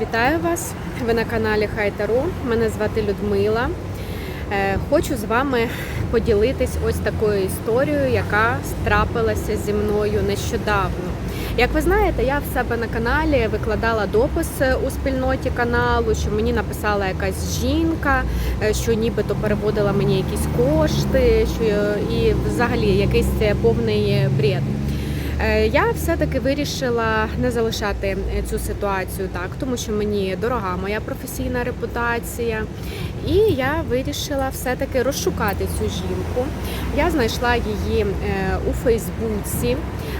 Вітаю вас! Ви на каналі Хай Таро. Мене звати Людмила. Е, Хочу з вами поділитись ось такою історією, яка трапилася зі мною нещодавно. Як ви знаєте, я в себе на каналі викладала допис у спільноті каналу, що мені написала якась жінка, е, що нібито переводила мені якісь кошти, що і взагалі якийсь повний бред. Е, Я все-таки вирішила не залишати е, цю ситуацію так, тому що мені дорога моя професійна репутація. І я вирішила все-таки розшукати цю жінку. Я знайшла її е, у Фейсбуці,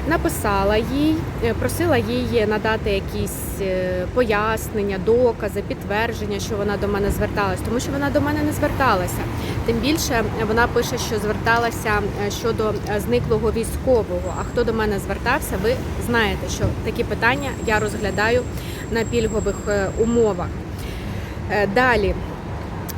написала їй, е, просила їй надати якісь е, пояснення, докази, підтвердження, що вона до мене зверталась, тому що вона до мене не зверталася. Тим більше вона пише, що зверталася е, щодо зниклого військового. А хто до мене звертався, ви знаєте, що такі питання я розглядаю на пільгових умовах. Далі.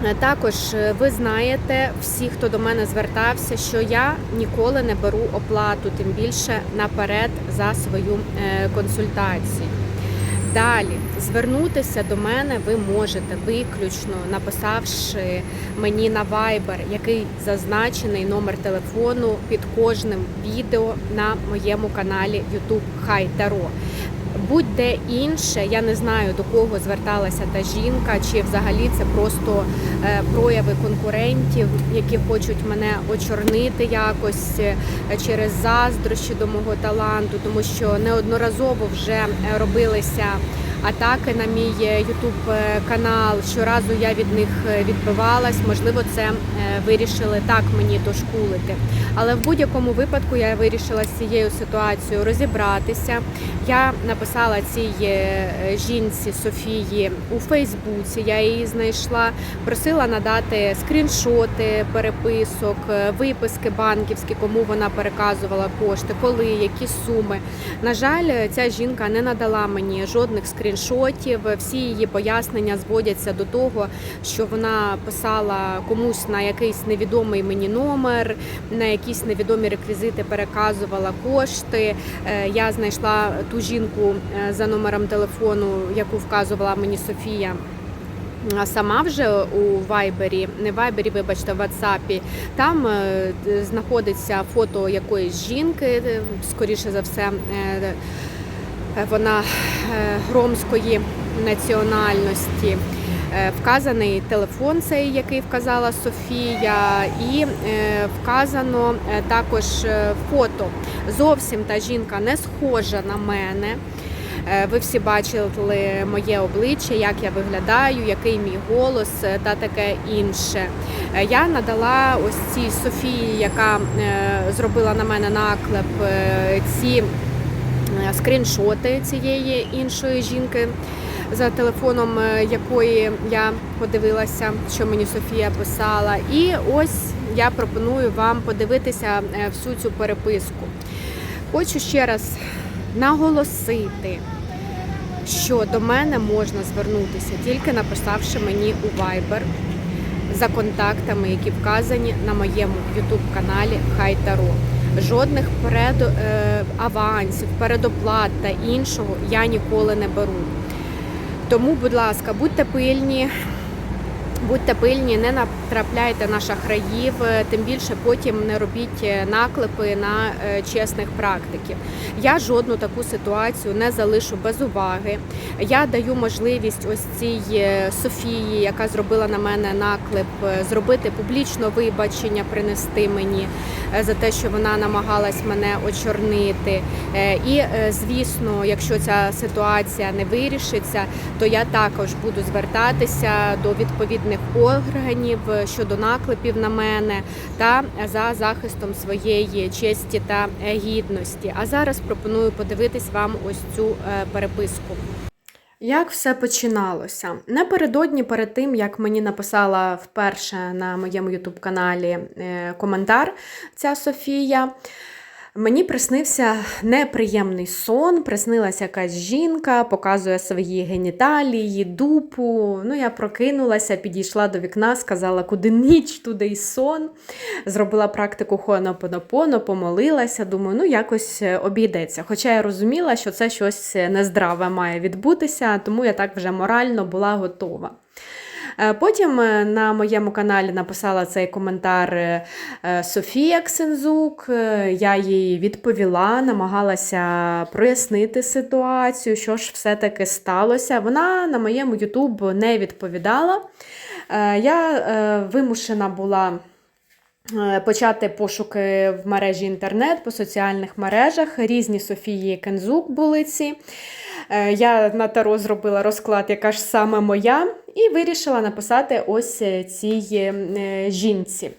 Е, Також е, ви знаєте, всі, хто до мене звертався, що я ніколи не беру оплату, тим більше наперед за свою е, консультацію. Далі звернутися до мене ви можете виключно написавши мені на Viber, який зазначений номер телефону під кожним відео на моєму каналі YouTube Хай Таро. Будь-де інше, я не знаю до кого зверталася та жінка, чи взагалі це просто е, прояви конкурентів, які хочуть мене очорнити якось е, через заздрощі до мого таланту, тому що неодноразово вже е, робилися атаки на мій YouTube канал. Щоразу я від них е, відбивалась. Можливо, це е, вирішили так мені дошкулити. Але в будь-якому випадку я вирішила з цією ситуацією розібратися. Я написала цій е, жінці Софії у Фейсбуці. Я її знайшла, просила надати скріншоти переписок, е, виписки банківські, кому вона переказувала кошти, коли, які суми. На жаль, ця жінка не надала мені жодних скріншотів. Всі її пояснення зводяться до того, що вона писала комусь на якийсь невідомий мені номер, на якісь невідомі реквізити переказувала кошти. Е, Я знайшла ту жінку е, за номером телефону, яку вказувала мені Софія. Сама вже у Вайбері, не Вайбері, вибачте, в Ватсапі, там е, знаходиться фото якоїсь жінки, скоріше за все, вона е, громської національності. Е, Вказаний телефон, цей, який вказала Софія, і е, вказано е, також е, фото. Зовсім та жінка не схожа на мене. Е, Ви всі бачили моє обличчя, як я виглядаю, який мій голос е, та таке інше. Е, Я надала ось цій Софії, яка е, зробила на мене наклеп, е, ці е, скріншоти цієї іншої жінки. За телефоном е, якої я подивилася, що мені Софія писала. І ось я пропоную вам подивитися е, всю цю переписку. Хочу ще раз наголосити, що до мене можна звернутися тільки написавши мені у Viber за контактами, які вказані на моєму YouTube каналі Хай Таро. Жодних перед, е, авансів, передоплат та іншого я ніколи не беру. Тому, будь ласка, будьте пильні, будьте пильні, не натрапляйте на шахраїв, е, тим більше потім не робіть е, наклепи на е, чесних практиків. Я жодну таку ситуацію не залишу без уваги. Я даю можливість ось цій Софії, яка зробила на мене наклеп, зробити публічно вибачення, принести мені за те, що вона намагалась мене очорнити. І, звісно, якщо ця ситуація не вирішиться, то я також буду звертатися до відповідних органів щодо наклепів на мене та за захистом своєї честі та е, гідності. А зараз пропоную подивитись вам ось цю е, переписку. Як все починалося? Напередодні, перед тим як мені написала вперше на моєму ютуб каналі коментар ця Софія. Мені приснився неприємний сон, приснилася якась жінка, показує свої геніталії, дупу. Ну, я прокинулася, підійшла до вікна, сказала, куди ніч, туди й сон. Зробила практику хоанопонопоно, помолилася. Думаю, ну якось обійдеться. Хоча я розуміла, що це щось нездраве має відбутися, тому я так вже морально була готова. Е, Потім е, на моєму каналі написала цей коментар е, Софія Ксензук. Я їй відповіла, намагалася прояснити ситуацію, що ж все-таки сталося. Вона на моєму YouTube не відповідала. Я вимушена була. Е, Почати пошуки в мережі інтернет по соціальних мережах. Різні Софії Кензук були ці. Е, Я на таро зробила розклад, яка ж саме моя, і вирішила написати ось е, цій жінці.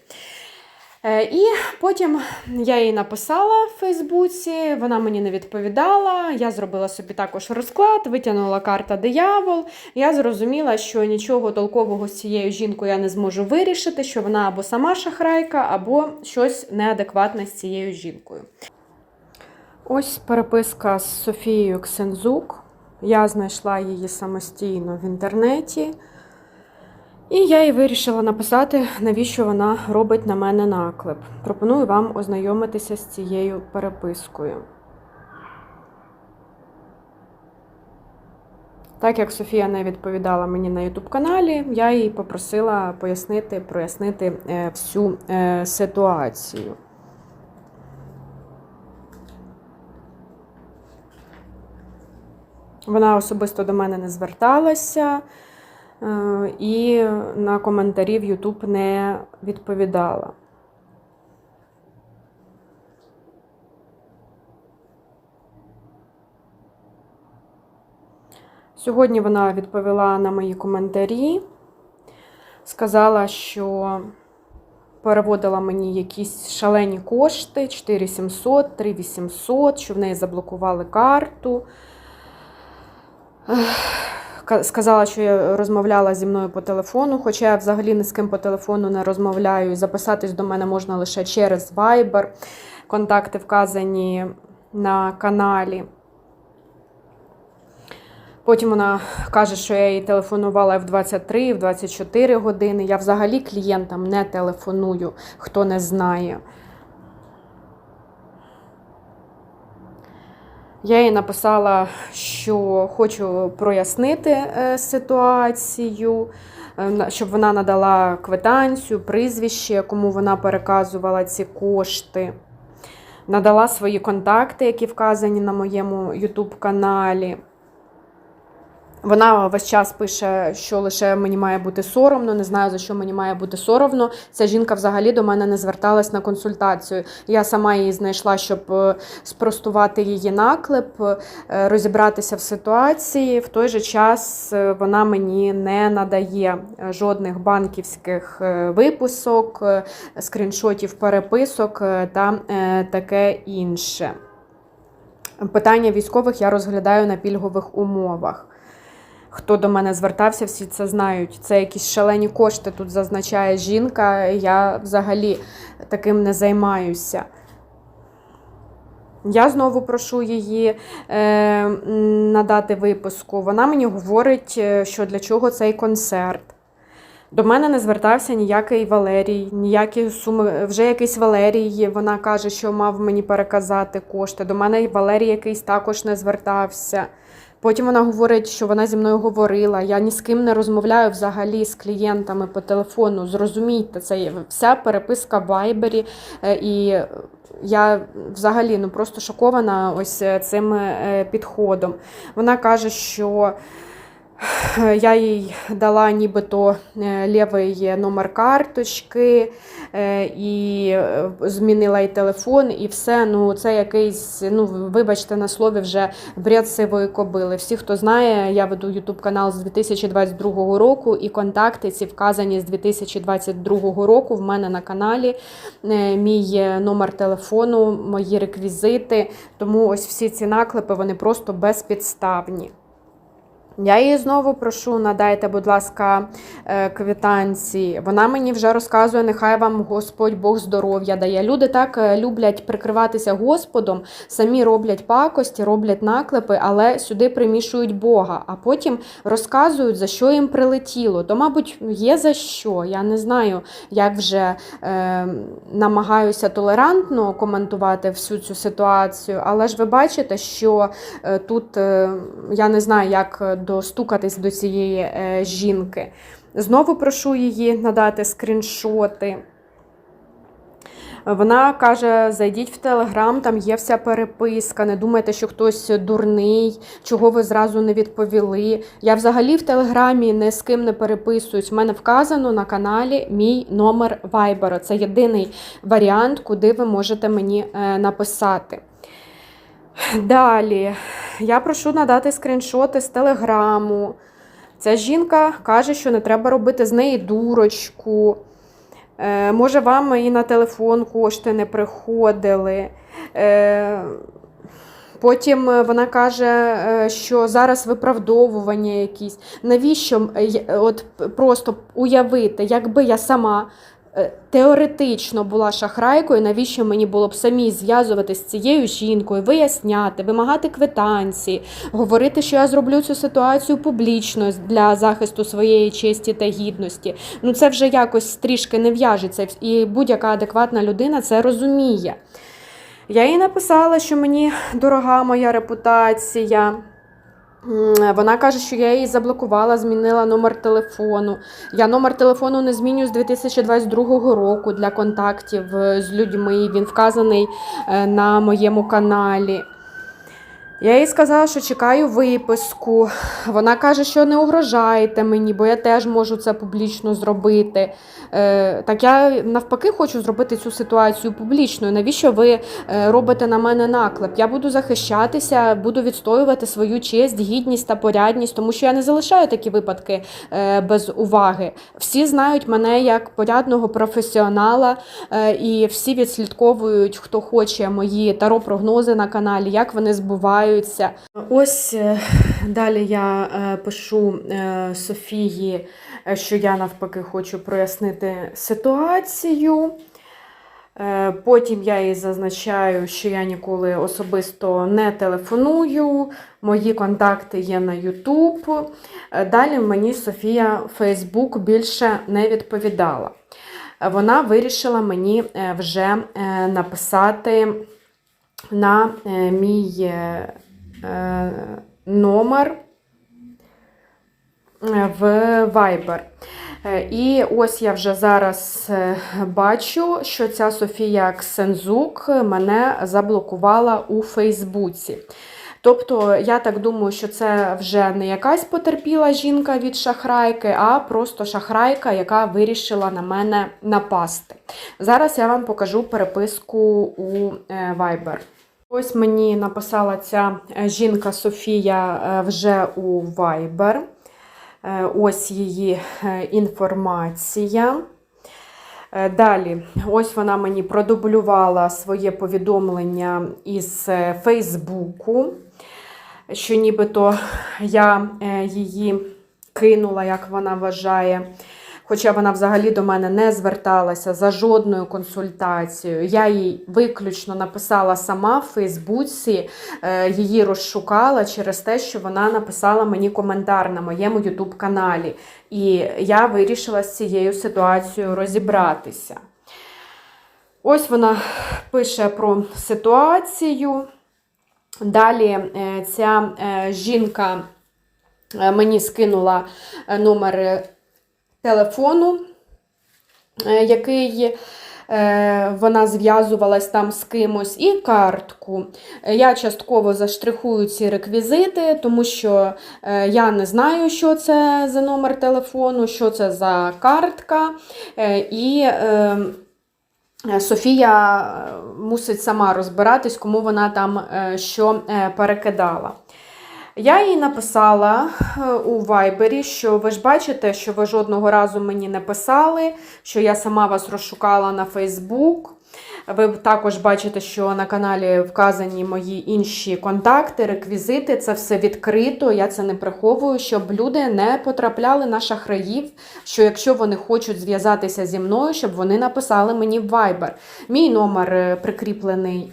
Е, І потім я їй написала в Фейсбуці, вона мені не відповідала. Я зробила собі також розклад, витягнула карта диявол. Я зрозуміла, що нічого толкового з цією жінкою я не зможу вирішити, що вона або сама шахрайка, або щось неадекватне з цією жінкою. Ось переписка з Софією Ксензук. Я знайшла її самостійно в інтернеті. І я їй вирішила написати, навіщо вона робить на мене наклеп. Пропоную вам ознайомитися з цією перепискою. Так як Софія не відповідала мені на YouTube каналі, я її попросила пояснити, прояснити е, всю е, ситуацію. Вона особисто до мене не зверталася і на коментарі в YouTube не відповідала. Сьогодні вона відповіла на мої коментарі, сказала, що переводила мені якісь шалені кошти 4700, 3800, що в неї заблокували карту. Ка- Сказала, що я розмовляла зі мною по телефону, хоча я взагалі ні з ким по телефону не розмовляю. Записатись до мене можна лише через Viber. Контакти вказані на каналі. Потім вона каже, що я їй телефонувала в 23, в 24 години. Я взагалі клієнтам не телефоную, хто не знає. Я їй написала, що хочу прояснити е, ситуацію, е, щоб вона надала квитанцію, прізвище, кому вона переказувала ці кошти. Надала свої контакти, які вказані на моєму YouTube каналі. Вона весь час пише, що лише мені має бути соромно, не знаю за що мені має бути соромно. Ця жінка взагалі до мене не зверталась на консультацію. Я сама її знайшла, щоб е, спростувати її наклеп, е, розібратися в ситуації. В той же час е, вона мені не надає жодних банківських виписок, скріншотів переписок та таке інше. Питання військових я розглядаю на пільгових умовах. Хто до мене звертався, всі це знають. Це якісь шалені кошти тут зазначає жінка. Я взагалі таким не займаюся. Я знову прошу її е, надати виписку. Вона мені говорить, е, що для чого цей концерт. До мене не звертався ніякий Валерій, ніякі суми. Вже якийсь Валерій, вона каже, що мав мені переказати кошти. До мене Валерій якийсь також не звертався. Потім вона говорить, що вона зі мною говорила. Я ні з ким не розмовляю взагалі з клієнтами по телефону. Зрозумійте, це вся переписка в Вайбері. е, І я взагалі ну просто шокована ось е, цим е, підходом. Вона каже, що я їй дала нібито е, лівий номер карточки е, і е, змінила і телефон, і все. Ну, це якийсь, ну, вибачте на слові, вже бред сивої кобили. Всі, хто знає, я веду YouTube канал з 2022 року, і контакти ці вказані з 2022 року. В мене на каналі мій номер телефону, мої реквізити. Тому ось всі ці наклепи вони просто безпідставні. Я її знову прошу, надайте, будь ласка, е, квитанції. Вона мені вже розказує, нехай вам Господь Бог здоров'я дає. Люди так е, люблять прикриватися Господом, самі роблять пакості, роблять наклепи, але сюди примішують Бога, а потім розказують, за що їм прилетіло. То, мабуть, є за що. Я не знаю, як вже е, намагаюся толерантно коментувати всю цю ситуацію, але ж ви бачите, що е, тут е, я не знаю, як достукатись до цієї е, жінки. Знову прошу її надати скріншоти. Вона каже: зайдіть в Телеграм, там є вся переписка. Не думайте, що хтось дурний, чого ви зразу не відповіли. Я взагалі в Телеграмі ні з ким не переписуюсь. У мене вказано на каналі мій номер Вайбера. Це єдиний варіант, куди ви можете мені е, написати. Далі, я прошу надати скріншоти з телеграму. Ця жінка каже, що не треба робити з неї дурочку. Е, може, вам і на телефон кошти не приходили. Е, Потім вона каже, е, що зараз виправдовування якісь. Навіщо от просто уявити, якби я сама теоретично була шахрайкою, навіщо мені було б самі зв'язуватися з цією жінкою, виясняти, вимагати квитанції, говорити, що я зроблю цю ситуацію публічно для захисту своєї честі та гідності. Ну це вже якось трішки не в'яжеться, і будь-яка адекватна людина це розуміє. Я їй написала, що мені дорога моя репутація. Вона каже, що я її заблокувала, змінила номер телефону. Я номер телефону не змінюю з 2022 року для контактів е, з людьми. Він вказаний е, на моєму каналі. Я їй сказала, що чекаю виписку. Вона каже, що не угрожайте мені, бо я теж можу це публічно зробити. Е, так я навпаки хочу зробити цю ситуацію публічною. Навіщо ви е, робите на мене наклеп? Я буду захищатися, буду відстоювати свою честь, гідність та порядність, тому що я не залишаю такі випадки е, без уваги. Всі знають мене як порядного професіонала, е, і всі відслідковують, хто хоче мої таро-прогнози на каналі, як вони збуваються. Ось е, далі я е, пишу е, Софії, що я навпаки хочу прояснити ситуацію. Потім я їй зазначаю, що я ніколи особисто не телефоную. Мої контакти є на YouTube. Далі мені Софія Фейсбук більше не відповідала. Вона вирішила мені вже написати на е, мій е, е, номер в Viber. І ось я вже зараз бачу, що ця Софія Ксензук мене заблокувала у Фейсбуці. Тобто, я так думаю, що це вже не якась потерпіла жінка від шахрайки, а просто шахрайка, яка вирішила на мене напасти. Зараз я вам покажу переписку у Viber. Ось мені написала ця е, жінка Софія е, вже у Viber. Е, Ось її інформація. Далі, ось вона мені продублювала своє повідомлення із Фейсбуку, що нібито я її кинула, як вона вважає. Хоча вона взагалі до мене не зверталася за жодною консультацією. Я їй виключно написала сама в Фейсбуці, е, її розшукала через те, що вона написала мені коментар на моєму Ютуб каналі. І я вирішила з цією ситуацією розібратися. Ось вона пише про ситуацію. Далі е, ця е, жінка мені скинула номер телефону, е, який е, вона зв'язувалась там з кимось, і картку. Е, Я частково заштрихую ці реквізити, тому що я не знаю, що це за номер телефону, що це за картка. І е, Софія мусить сама розбиратись, кому вона там що перекидала. Я їй написала е, у Вайбері, що ви ж бачите, що ви жодного разу мені не писали, що я сама вас розшукала на Фейсбук. Ви також бачите, що на каналі вказані мої інші контакти, реквізити. Це все відкрито. Я це не приховую, щоб люди не потрапляли на шахраїв. Що якщо вони хочуть зв'язатися зі мною, щоб вони написали мені в Viber. Мій номер е, прикріплений.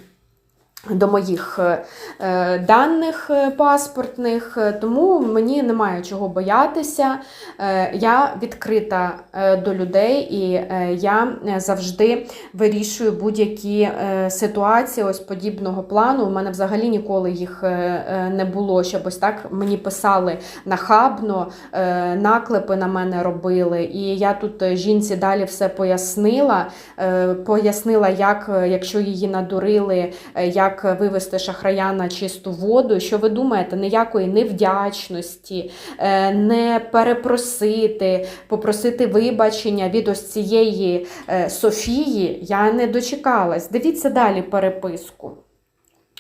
До моїх е, е, даних е, паспортних, тому мені немає чого боятися. Я відкрита до людей і я завжди вирішую будь-які ситуації ось подібного плану. У мене взагалі ніколи їх не було, щоб ось так мені писали нахабно, наклепи на мене робили. І я тут жінці далі все пояснила. Пояснила, як, якщо її надурили, е, як вивести шахрая на чисту воду. Що ви думаєте, ніякої невдячності, е, не перепросити, попросити вибачення від ось цієї е, Софії я не дочекалась. Дивіться далі переписку.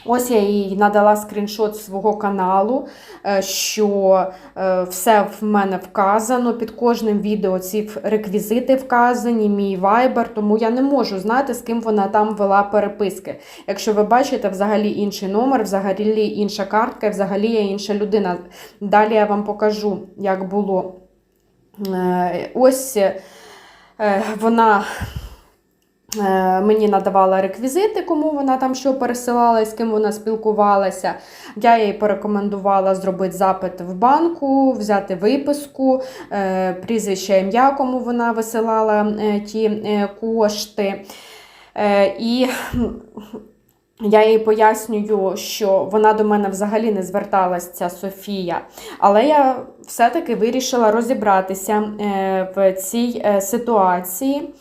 Ось я їй надала скріншот свого каналу, е, що е, все в мене вказано. Під кожним відео ці реквізити вказані, мій вайбер, тому я не можу знати, з ким вона там вела переписки. Якщо ви бачите, взагалі інший номер, взагалі інша картка, взагалі я інша людина. Далі я вам покажу, як було. Е, Ось вона. Е, Мені надавала реквізити, кому вона там що пересилала з ким вона спілкувалася. Я їй порекомендувала зробити запит в банку, взяти виписку, е, прізвище ім'я, кому вона висилала е, ті кошти. І я їй пояснюю, що вона до мене взагалі не зверталась, ця Софія. Але я все-таки вирішила розібратися в цій ситуації.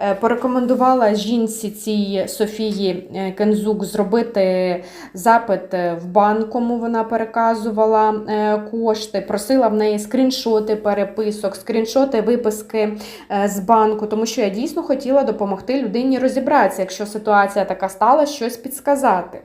Е, Порекомендувала жінці цій Софії е, Кензук зробити запит е, в банк, кому вона переказувала кошти. Просила в неї скріншоти переписок, скріншоти виписки з банку, тому що я дійсно хотіла допомогти людині розібратися, якщо ситуація така стала, щось підсказати.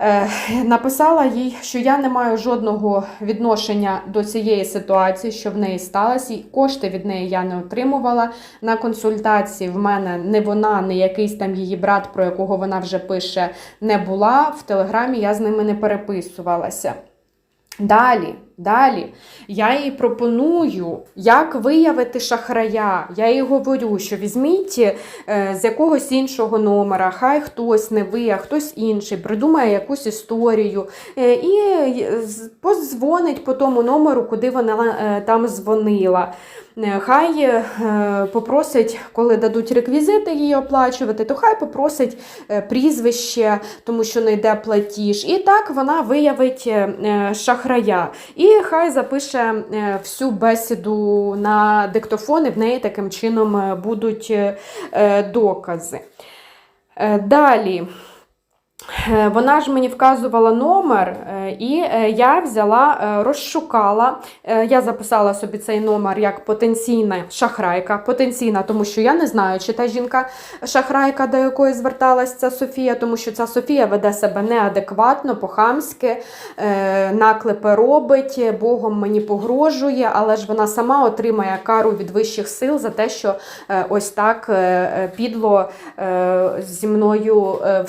Е, Написала їй, що я не маю жодного відношення до цієї ситуації, що в неї сталося, і кошти від неї я не отримувала. На консультації в мене не вона, не якийсь там її брат, про якого вона вже пише, не була. В телеграмі я з ними не переписувалася. Далі, далі, я їй пропоную, як виявити шахрая. Я їй говорю, що візьміть е, з якогось іншого номера, хай хтось не ви, а хтось інший, придумає якусь історію е, і е, подзвонить по тому номеру, куди вона там дзвонила. Хай попросить, коли дадуть реквізити її оплачувати, то хай попросить прізвище, тому що не йде платіж. І так вона виявить шахрая. І хай запише е, всю бесіду на диктофон, і в неї таким чином е, будуть е, докази. Далі. Е, Вона ж мені вказувала номер, е, і е, я взяла, розшукала. Я записала собі цей номер як потенційна шахрайка. Потенційна, тому що я не знаю, чи та жінка шахрайка, до якої зверталася ця Софія, тому що ця Софія веде себе неадекватно, по-хамськи, наклепи робить, Богом мені погрожує, але ж вона сама отримає кару від вищих сил за те, що ось так підло зі мною е,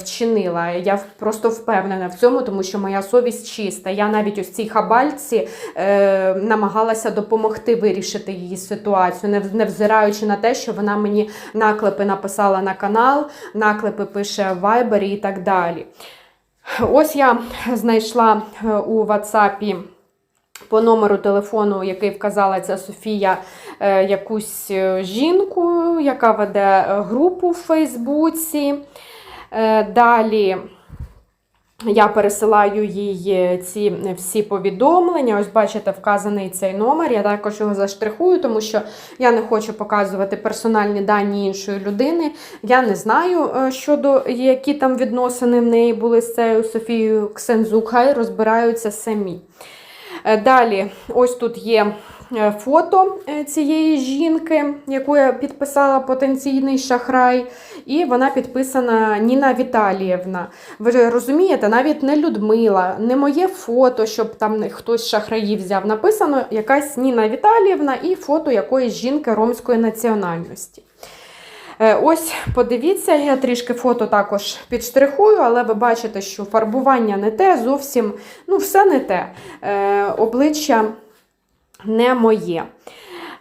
Я просто впевнена в цьому, тому що моя совість чиста. Я навіть ось цій хабальці е, намагалася допомогти вирішити її ситуацію, не, невзираючи на те, що вона мені наклепи написала на канал, наклепи пише в Вайбері і так далі. Ось я знайшла е, у WhatsApp по номеру телефону, який вказала ця Софія, е, якусь е, жінку, яка веде групу в Фейсбуці. Е, Далі я пересилаю їй е, ці всі повідомлення. Ось бачите, вказаний цей номер. Я також його заштрихую, тому що я не хочу показувати персональні дані іншої людини. Я не знаю, е, щодо які там відносини в неї були з цією Софією Ксензук. Хай розбираються самі. Е, Далі, ось тут є е, фото е, цієї жінки, яку я підписала потенційний шахрай, і вона підписана Ніна Віталіївна. Ви розумієте, навіть не Людмила, не моє фото, щоб там хтось з шахраїв взяв. Написано якась Ніна Віталіївна і фото якоїсь жінки ромської національності. Е, Ось, подивіться, я трішки фото також підштрихую, але ви бачите, що фарбування не те, зовсім ну, все не те. Е, обличчя не моє.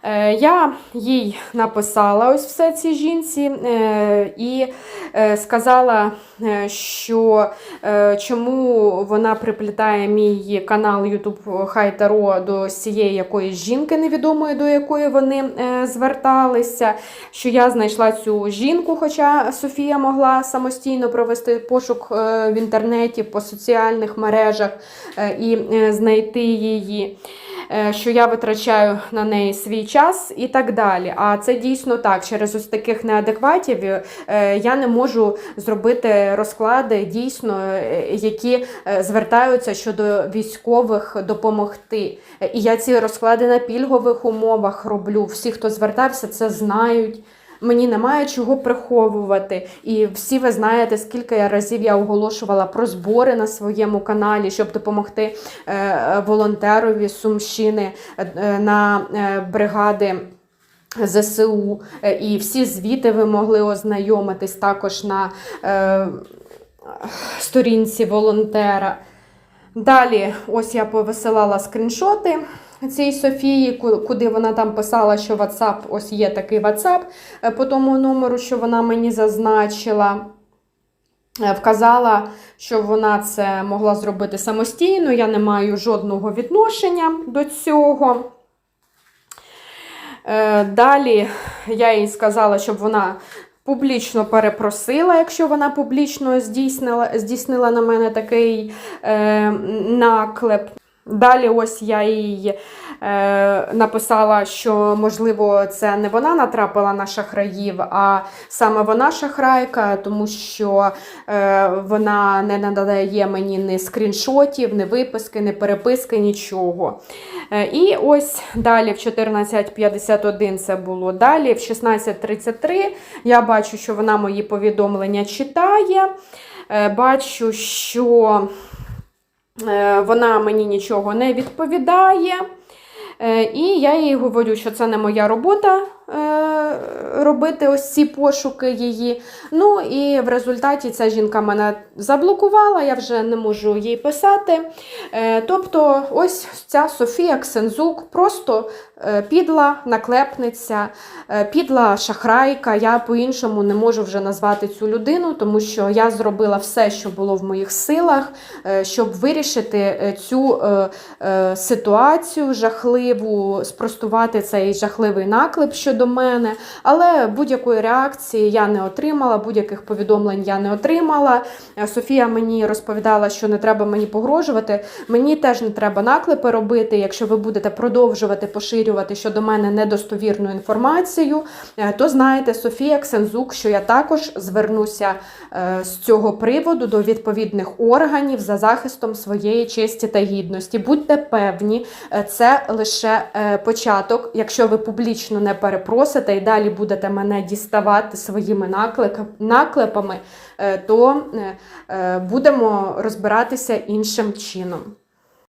Е, Я їй написала ось все цій жінці е, і е, сказала, що чому вона приплітає мій канал YouTube Хай Таро до цієї якоїсь жінки невідомої, до якої вони зверталися. Що я знайшла цю жінку, хоча Софія могла самостійно провести пошук в інтернеті по соціальних мережах і знайти її що я витрачаю на неї свій час і так далі. А це дійсно так. Через ось таких неадекватів е, я не можу зробити розклади, дійсно, е, які е, звертаються щодо військових допомогти. Е, І я ці розклади на пільгових умовах роблю. Всі, хто звертався, це знають. Мені немає чого приховувати. І всі ви знаєте, скільки разів я оголошувала про збори на своєму каналі, щоб допомогти е, волонтерові Сумщини е, на е, бригади. ЗСУ, і всі звіти ви могли ознайомитись також на е, сторінці волонтера. Далі, ось я повисилала скріншоти цій Софії, куди вона там писала, що WhatsApp, ось є такий WhatsApp е, по тому номеру, що вона мені зазначила. Е, Вказала, що вона це могла зробити самостійно, я не маю жодного відношення до цього. Е, Далі я їй сказала, щоб вона публічно перепросила, якщо вона публічно здійснила, здійснила на мене такий е, наклеп. Далі ось я їй е, написала, що можливо це не вона натрапила на шахраїв, а саме вона шахрайка, тому що е, вона не надає мені ні скріншотів, ні виписки, ні переписки, нічого. Е, І ось далі в 14.51 це було. Далі в 16.33 я бачу, що вона мої повідомлення читає. Е, Бачу, що вона мені нічого не відповідає. Е, І я їй говорю, що це не моя робота е, робити ось ці пошуки її. Ну і в результаті ця жінка мене заблокувала, я вже не можу їй писати. Е, Тобто, ось ця Софія Ксензук просто е, підла наклепниця, е, підла шахрайка. Я по-іншому не можу вже назвати цю людину, тому що я зробила все, що було в моїх силах, е, щоб вирішити е, цю е, е, ситуацію жахливу, спростувати цей жахливий наклеп щодо мене. Але будь-якої реакції я не отримала, будь-яких повідомлень я не отримала. Е, Софія мені розповідала, що не треба мені погрожувати. Мені теж не треба наклепи робити. Якщо ви будете продовжувати поширювати щодо мене недостовірну інформацію, е, то знаєте, Софія Ксензук, що я також звернуся е, з цього приводу до відповідних органів за захистом своєї честі та гідності. Будьте певні, це лише початок. Якщо ви публічно не перепросите і далі будете мене діставати своїми наклепами, е, то е, е, будемо розбиратися іншим чином.